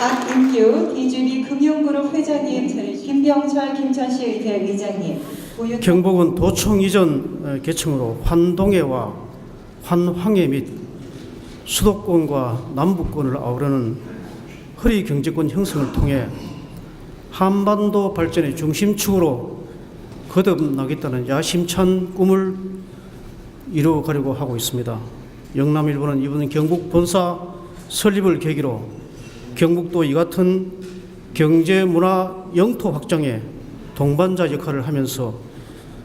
아, 박인규 DGB 금융그룹 회장님, 김병철 김천시 의회 의장님. 경북은 도청 이전 어, 계층으로 환동해와 환황해 및 수도권과 남북권을 아우르는 허리 경제권 형성을 통해 한반도 발전의 중심축으로 거듭나겠다는 야심찬 꿈을 이루어가려고 하고 있습니다. 영남일보는 이번 경북 본사 설립을 계기로 경북도 이 같은 경제 문화 영토 확장에 동반자 역할을 하면서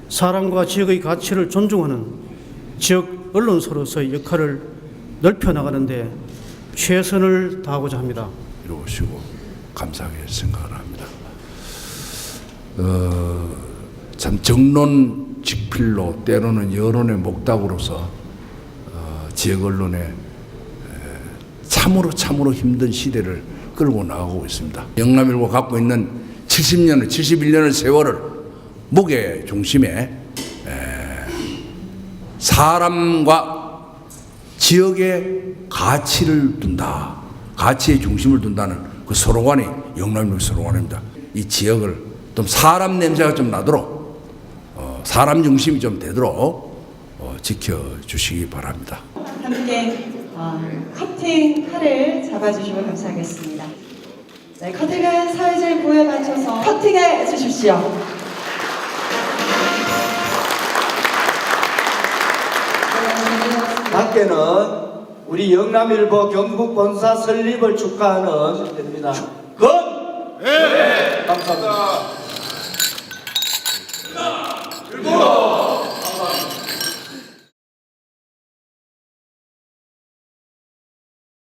사람과 지역의 가치를 존중하는 지역 언론사로서의 역할을 넓혀 나가는데 최선을 다하고자 합니다. 이루시고 감사하게 생각을 합니다. 어, 참 정론 직필로 때로는 여론의 목닥으로서 어, 지역 언론의 에, 참으로 참으로 힘든 시대를 끌고 나가고 있습니다. 영남일보 갖고 있는 70년을 71년의 세월을 목의 중심에 에, 사람과 지역의 가치를 둔다. 가치의 중심을 둔다는 그 서로관이 영남역 서로관입니다. 이 지역을 좀 사람 냄새가 좀 나도록 어, 사람 중심이 좀 되도록 어, 지켜주시기 바랍니다. 함께 어, 커팅 칼을 잡아주시면 감사하겠습니다. 네, 커팅은 사회적 보호에 맞춰서 커팅해 주십시오. 밖에는 우리 영남일보 경북 본사 설립을 축하하는 됩니다. 건! 네! 감사합니다.